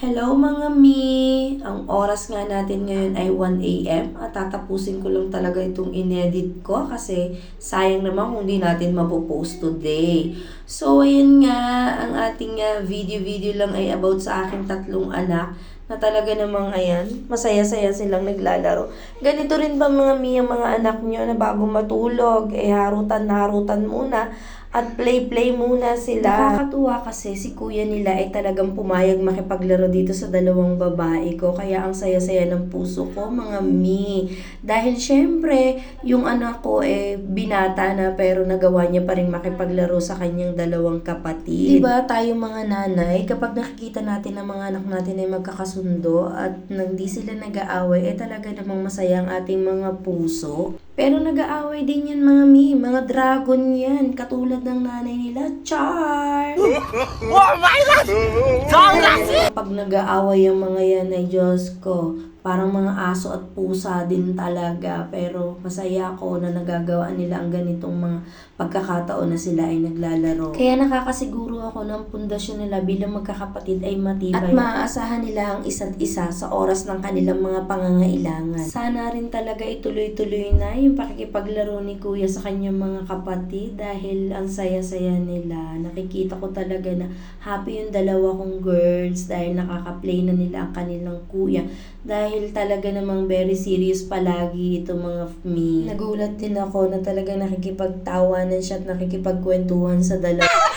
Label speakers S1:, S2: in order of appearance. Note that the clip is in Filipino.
S1: Hello mga mi! Ang oras nga natin ngayon ay 1 a.m. at tatapusin ko lang talaga itong inedit ko kasi sayang naman kung di natin mapopost today. So ayun nga, ang ating ah, video-video lang ay about sa aking tatlong anak na talaga namang ayan, masaya-saya silang naglalaro. Ganito rin ba mga mi ang mga anak nyo na bago matulog, eh harutan-harutan muna at play-play muna sila. Nakakatuwa kasi si kuya nila ay talagang pumayag makipaglaro dito sa dalawang babae ko. Kaya ang saya-saya ng puso ko, mga mi. Dahil syempre, yung anak ko eh binata na pero nagawa niya pa rin makipaglaro sa kanyang dalawang kapatid. Diba tayo mga nanay, kapag nakikita natin na mga anak natin ay magkakasundo at hindi sila nag-aaway, eh talaga namang masaya ang ating mga puso. Pero nag-aaway din yan mga mi, mga dragon yan, katulad ng nanay nila, Char!
S2: Oh my God!
S1: Pag nag-aaway ang mga yan ay Diyos ko, parang mga aso at pusa din talaga. Pero masaya ako na nagagawa nila ang ganitong mga pagkakataon na sila ay naglalaro. Kaya nakakasiguro ako ng pundasyon nila bilang magkakapatid ay matibay. At maaasahan nila ang isa't isa sa oras ng kanilang mga pangangailangan. Sana rin talaga ituloy-tuloy na yung pakikipaglaro ni Kuya sa kanyang mga kapatid dahil ang saya-saya nila. Nakikita ko talaga na happy yung dalawa kong girls dahil nakaka-play na nila ang kanilang kuya. Dahil talaga namang very serious palagi ito mga me. Nagulat din ako na talaga nakikipagtawanan siya at nakikipagkwentuhan sa dalawa.